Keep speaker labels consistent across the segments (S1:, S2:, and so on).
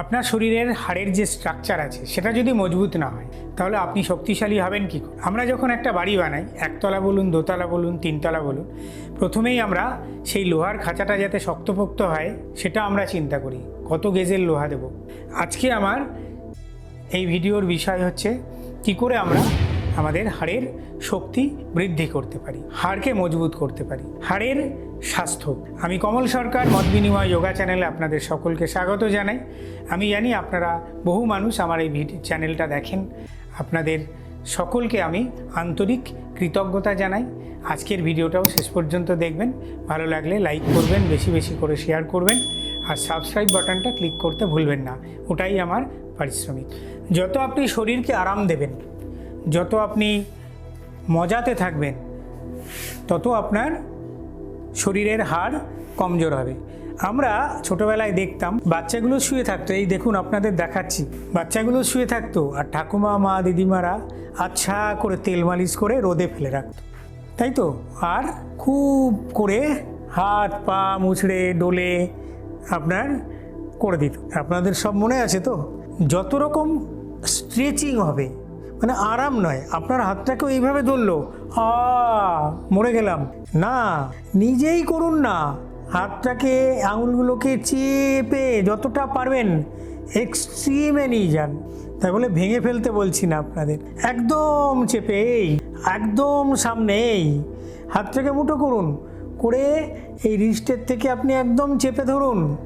S1: আপনার শরীরের হাড়ের যে স্ট্রাকচার আছে, সেটা যদি মজবুত না হয়, তাহলে আপনি শক্তিশালী হবেন কী করে? আমরা যখন একটা বাড়ি বানাই, একতলা বলুন, দোতলা বলুন, তিনতলা বলুন, প্রথমেই আমরা সেই লোহার খাঁচাটা যাতে শক্তপোক্ত হয়, সেটা আমরা চিন্তা করি, কত গেজের লোহা দেব? আজকে আমার এই ভিডিওর বিষয় হচ্ছে, কি করে আমরা আমাদের হাড়ের শক্তি বৃদ্ধি করতে পারি, হাড়কে মজবুত করতে পারি। হাড়ের স্বাস্থ্য। আমি কমল সরকার, মত বিনিময় যোগা চ্যানেলে আপনাদের সকলকে স্বাগত জানাই। আমি জানি আপনারা বহু মানুষ আমার এই ভিডিও চ্যানেলটা দেখেন। আপনাদের সকলকে আমি আন্তরিক কৃতজ্ঞতা জানাই। আজকের ভিডিওটাও শেষ পর্যন্ত দেখবেন। ভালো লাগলে লাইক করবেন, বেশি বেশি করে শেয়ার করবেন। আর সাবস্ক্রাইব বাটনটা ক্লিক করতে ভুলবেন না। ওটাই আমার পারিশ্রমিক। যত আপনি শরীরকে আরাম দেবেন যত আপনি মজাতে থাকবেন, তত আপনার শরীরের হাড় কমজোর হবে। আমরা ছোটবেলায় দেখতাম, বাচ্চাগুলো শুয়ে থাকতো। এই দেখুন, আপনাদের দেখাচ্ছি। বাচ্চাগুলো শুয়ে থাকতো আর ঠাকুমা, মা, দিদিমারা আচ্ছা করে তেল মালিশ করে রোদে ফেলে রাখতো। তাই তো? আর খুব করে হাত, পা মুছড়ে, ডোলে আপনার করে দিত। আপনাদের সব মনে আছে তো? যত রকম স্ট্রেচিং হবে মানে আরাম নয়। আপনার হাতটাকেও এইভাবে ধরলো। আ, মরে গেলাম। না, নিজেই করুন না। হাতটাকে, আঙুলগুলোকে চেপে যতটা পারবেন এক্সট্রিমে নিয়ে যান। তাই বলে ভেঙে ফেলতে বলছি না আপনাদের। একদম চেপে, এই, একদম সামনে, এই, হাতটাকে মুঠো করুন। করে এই রিস্টের থেকে আপনি একদম চেপে ধরুন।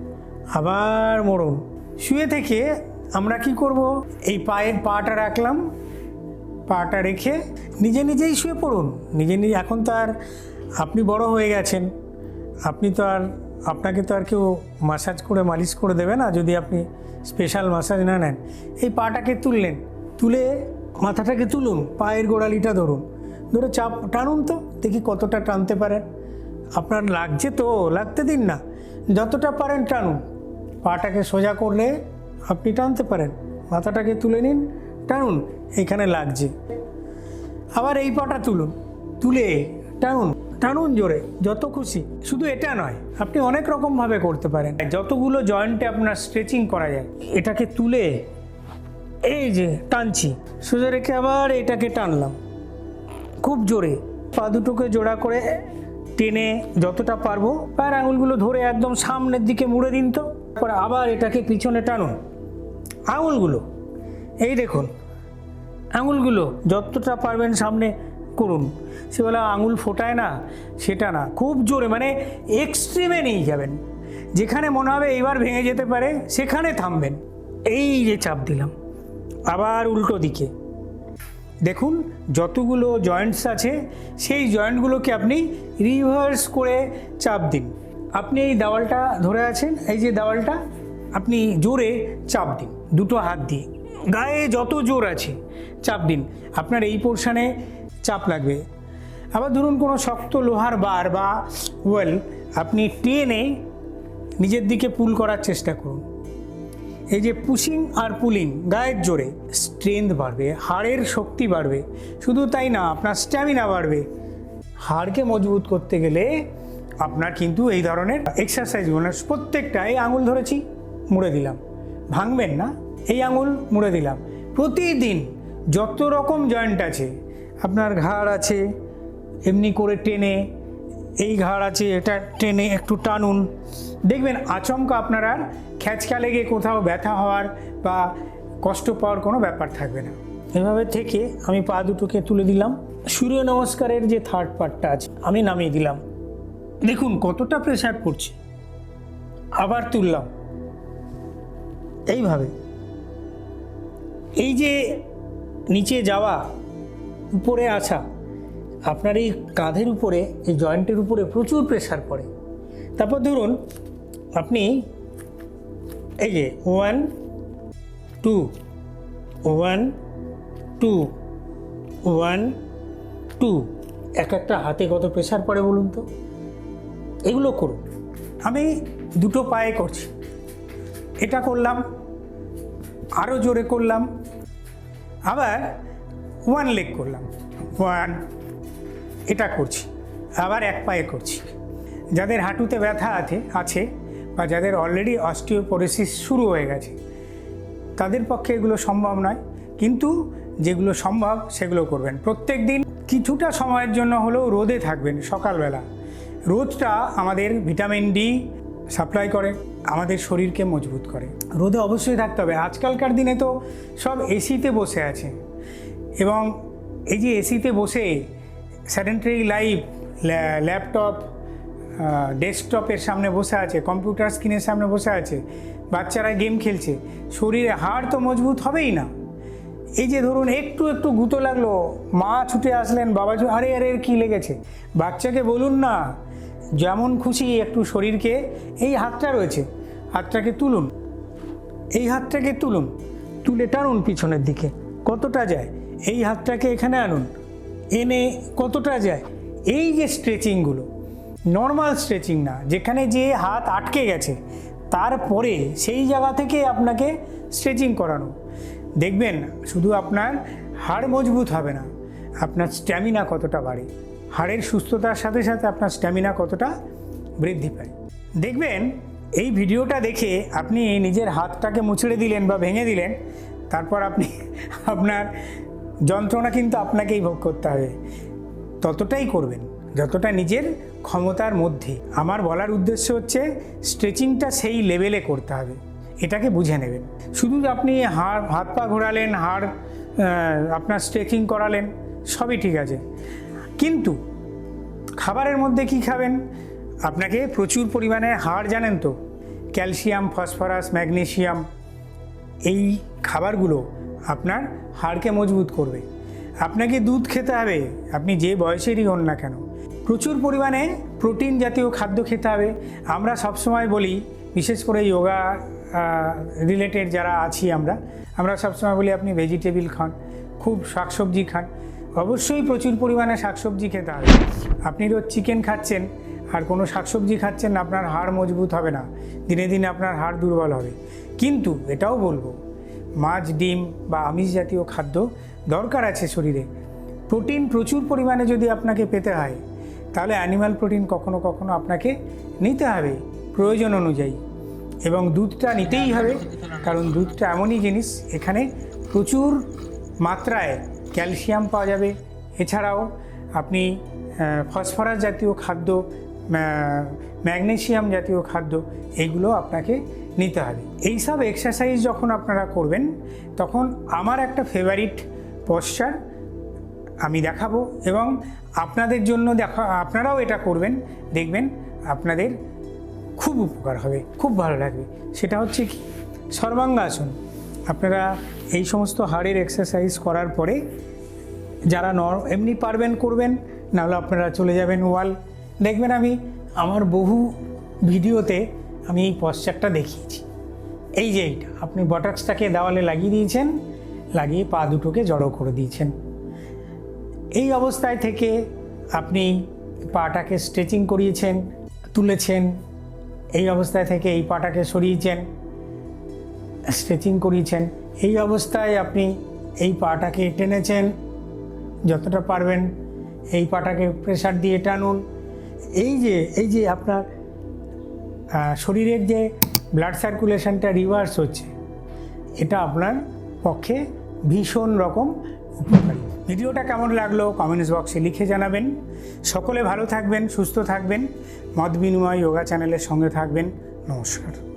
S1: আবার মরুন। শুয়ে থেকে আমরা কি করব? এই পায়ের পাটা রাখলাম। পাটা রেখে নিজে নিজেই শুয়ে পড়ুন। নিজে নিজে এখন তো আর আপনি বড় হয়ে গেছেন। আপনি তো আর আপনাকে তো আর কেউ মাসাজ করে, মালিশ করে দেবে না যদি আপনি স্পেশাল মাসাজ না নেন। এই পাটাকে তুললেন, তুলে মাথাটাকে তুলুন, পায়ের গোড়ালিটা ধরুন। ধরে চাপ টানুন তো, দেখি কতটা টানতে পারেন। আপনার লাগছে তো, লাগতে দিন না। যতটা পারেন টানুন। পাটাকে সোজা করলে আপনি টানতে পারেন। মাথাটাকে তুলে নিন টানুন এখানে লাগছে। আবার এই পাটা তুলুন, তুলে, টানুন টানুন জোরে, যত খুশি। শুধু এটা নয়, আপনি অনেক রকমভাবে করতে পারেন। যতগুলো জয়েন্টে আপনার স্ট্রেচিং করা যায়, এটাকে তুলে, এই যে টানছি, সোজা রেখে আবার এটাকে টানলাম। খুব জোরে, পা দুটোকে জোড়া করে টেনে যতটা পারব, পায়ের আঙুলগুলো ধরে একদম সামনের দিকে মুড়ে দিন তো, তারপর আবার এটাকে পিছনে টানুন। আঙুলগুলো এই দেখুন, আঙুলগুলো যতটা পারবেন সামনে করুন। সে বলে, আঙুল ফোটায় না, সেটা না। খুব জোরে মানে এক্সট্রিমে নিয়ে যাবেন। যেখানে মনে হবে এইবার ভেঙে যেতে পারে, সেখানে থামবেন। এই যে চাপ দিলাম। আবার উল্টো দিকে। দেখুন, যতগুলো জয়েন্টস আছে, সেই জয়েন্টগুলোকে আপনি রিভার্স করে চাপ দিন। আপনি এই দেওয়ালটা ধরে আছেন, এই যে দেওয়ালটা, আপনি জোরে চাপ দিন, দুটো হাত দিয়ে। গায়ে যত জোর আছে, চাপ দিন। আপনার এই পোর্শনে চাপ লাগবে। আবার ধরুন কোনো শক্ত লোহার বার বা ওয়েল আপনি টেনে নিজের দিকে পুল করার চেষ্টা করুন। এই যে পুশিং আর পুলিং গায়ের জোরে স্ট্রেংথ বাড়বে, হাড়ের শক্তি বাড়বে। শুধু তাই না, আপনার স্ট্যামিনা বাড়বে। হাড়কে মজবুত করতে গেলে আপনার কিন্তু এই ধরনের এক্সারসাইজ এক্সারসাইজগুলো প্রত্যেকটা এই আঙুল ধরেছি, মুড়ে দিলাম। ভাঙবেন না। এই আঙুল মুড়ে দিলাম। প্রতিদিন যত রকম জয়েন্ট আছে, আপনার ঘাড় আছে, এমনি করে টেনে, এই ঘাড় আছে, এটা টেনে একটু টানুন। দেখবেন আচমকা আপনার আর খ্যাচকা লেগে কোথাও ব্যথা হওয়ার বা কষ্ট পাওয়ার কোনো ব্যাপার থাকবে না। এভাবে থেকে আমি পা দুটোকে তুলে দিলাম। সূর্য নমস্কারের যে থার্ড পার্টটা আছে, আমি নামিয়ে দিলাম। দেখুন কতটা প্রেশার পড়ছে আবার তুললাম। এইভাবে। এই যে নিচে যাওয়া, উপরে আসা, আপনার এই কাঁধের উপরে, এই জয়েন্টের উপরে প্রচুর প্রেশার পড়ে। তারপর ধরুন, আপনি এই যে one two one two one two এক একটা হাতে কত প্রেশার পড়ে বলুন তো? এগুলো করুন। আমি দুটো পায়ে করছি। এটা করলাম আরও জোরে করলাম আবার ওয়ান লেগ করলাম। ওয়ান এটা করছি। আবার এক পায়ে করছি। যাদের হাঁটুতে ব্যথা আছে আছে বা যাদের অলরেডি অস্টিওপোরোসিস শুরু হয়ে গেছে, তাদের পক্ষে এগুলো সম্ভব নয়। কিন্তু যেগুলো সম্ভব, সেগুলো করবেন। প্রত্যেক দিন কিছুটা সময়ের জন্য হলেও রোদে থাকবেন সকালবেলা। রোদটা আমাদের ভিটামিন ডি সাপ্লাই করে, আমাদের শরীরকে মজবুত করে। রোদে অবশ্যই থাকতে হবে। আজকালকার দিনে তো সব এসিতে বসে আছে। এবং এই যে এসিতে বসে স্যাডেন্টারি লাইফ ল্যাপটপ ডেস্কটপের সামনে বসে আছে, কম্পিউটার স্ক্রিনের সামনে বসে আছে, বাচ্চারা গেম খেলছে, শরীরে হাড় তো মজবুত হবেই না। এই যে ধরুন, একটু একটু গুঁতো লাগল, মা ছুটে আসলেন, বাবা আরে আরে কী লেগেছে? বাচ্চাকে বলুন না যেমন খুশি একটু শরীরকে, এই হাতটা রয়েছে। হাতটাকে তুলুন। এই হাতটাকে তুলুন। তুলে টানুন পিছনের দিকে। কতটা যায়? এই হাতটাকে এখানে আনুন। এনে কতটা যায়? এই যে স্ট্রেচিংগুলো নর্মাল স্ট্রেচিং না, যেখানে যে হাত আটকে গেছে, তারপরে সেই জায়গা থেকে আপনাকে স্ট্রেচিং করানো। দেখবেন, শুধু আপনার হাড় মজবুত হবে না, আপনার স্ট্যামিনা কতটা বাড়ে। হাড়ের সুস্থতার সাথে সাথে আপনার স্ট্যামিনা কতটা বৃদ্ধি পায়। দেখবেন, এই ভিডিওটা দেখে আপনি নিজের হাতটাকে মুচড়ে দিলেন বা ভেঙে দিলেন, তারপর আপনি আপনার যন্ত্রণা কিন্তু আপনাকেই ভোগ করতে হবে। ততটাই করবেন, যতটা নিজের ক্ষমতার মধ্যে। আমার বলার উদ্দেশ্য হচ্ছে স্ট্রেচিংটা সেই লেভেলে করতে হবে। এটাকে বুঝে নেবেন। শুধু আপনি হাড়, হাত পা ঘোরালেন, হাড় আপনার স্ট্রেচিং করালেন, সবই ঠিক আছে। কিন্তু খাবারের মধ্যে কি খাবেন? আপনাকে প্রচুর পরিমাণে হাড় জানেন তো, ক্যালসিয়াম, ফসফরাস ম্যাগনেশিয়াম এই খাবারগুলো আপনার হাড়কে মজবুত করবে। আপনাকে দুধ খেতে হবে, আপনি যে বয়সেরই হন না কেন। প্রচুর পরিমাণে প্রোটিন জাতীয় খাদ্য খেতে হবে। আমরা সবসময় বলি, বিশেষ করে যোগা রিলেটেড যারা আছি আমরা আমরা সবসময় বলি, আপনি ভেজিটেবিল খান, খুব শাকসবজি খান। অবশ্যই প্রচুর পরিমাণে শাকসবজি খেতে হবে। আপনি রোজ চিকেন খাচ্ছেন, আর কোনো শাকসবজি খাচ্ছেন না, আপনার হাড় মজবুত হবে না। দিনে দিনে আপনার হাড় দুর্বল হবে। কিন্তু এটাও বলব, মাছ, ডিম বা আমিষ জাতীয় খাদ্য দরকার আছে শরীরে। প্রোটিন প্রচুর পরিমাণে যদি আপনাকে পেতে হয়, তাহলে অ্যানিম্যাল প্রোটিন কখনো কখনো আপনাকে নিতে হবে প্রয়োজন অনুযায়ী। এবং দুধটা নিতেই হবে, কারণ দুধটা এমনই জিনিস, এখানে প্রচুর মাত্রায় ক্যালসিয়াম পাওয়া যাবে। এছাড়াও আপনি ফসফরাস জাতীয় খাদ্য ম্যাগনেশিয়াম জাতীয় খাদ্য এইগুলো আপনাকে নিতে হবে। এই সব এক্সারসাইজ যখন আপনারা করবেন, তখন আমার একটা ফেভারিট পশ্চার আমি দেখাবো এবং আপনাদের জন্য দেখা, আপনারাও এটা করবেন, দেখবেন আপনাদের খুব উপকার হবে, খুব ভালো লাগবে। সেটা হচ্ছে কি? সর্বাঙ্গাসন। আপনারা এই সমস্ত হাড়ের এক্সারসাইজ করার পরে যারা নর এমনি পারবেন, করবেন, নাহলে আপনারা চলে যাবেন ওয়াল। দেখবেন আমি আমার বহু ভিডিওতে আমি এই পশ্চারটা দেখিয়েছি। এই যে এইটা, আপনি বটাক্সটাকে দেওয়ালে লাগিয়ে দিয়েছেন, লাগিয়ে পা দুটোকে জড়ো করে দিয়েছেন। এই অবস্থায় থেকে আপনি পাটাকে স্ট্রেচিং করিয়েছেন, তুলেছেন, এই অবস্থায় থেকে এই পাটাকে সরিয়েছেন। স্ট্রেচিং করিয়েছেন। এই অবস্থায় আপনি এই পাটাকে টেনেছেন, যতটা পারবেন এই পাটাকে প্রেসার দিয়ে টানুন। এই যে এই যে আপনার শরীরের যে ব্লাড সার্কুলেশনটা রিভার্স হচ্ছে, এটা আপনার পক্ষে ভীষণ রকম উপকারী। ভিডিওটা কেমন লাগল কমেন্টস বক্সে লিখে জানাবেন। সকলে ভালো থাকবেন, সুস্থ থাকবেন। মত বিনিময় যোগা চ্যানেলের সঙ্গে থাকবেন। নমস্কার।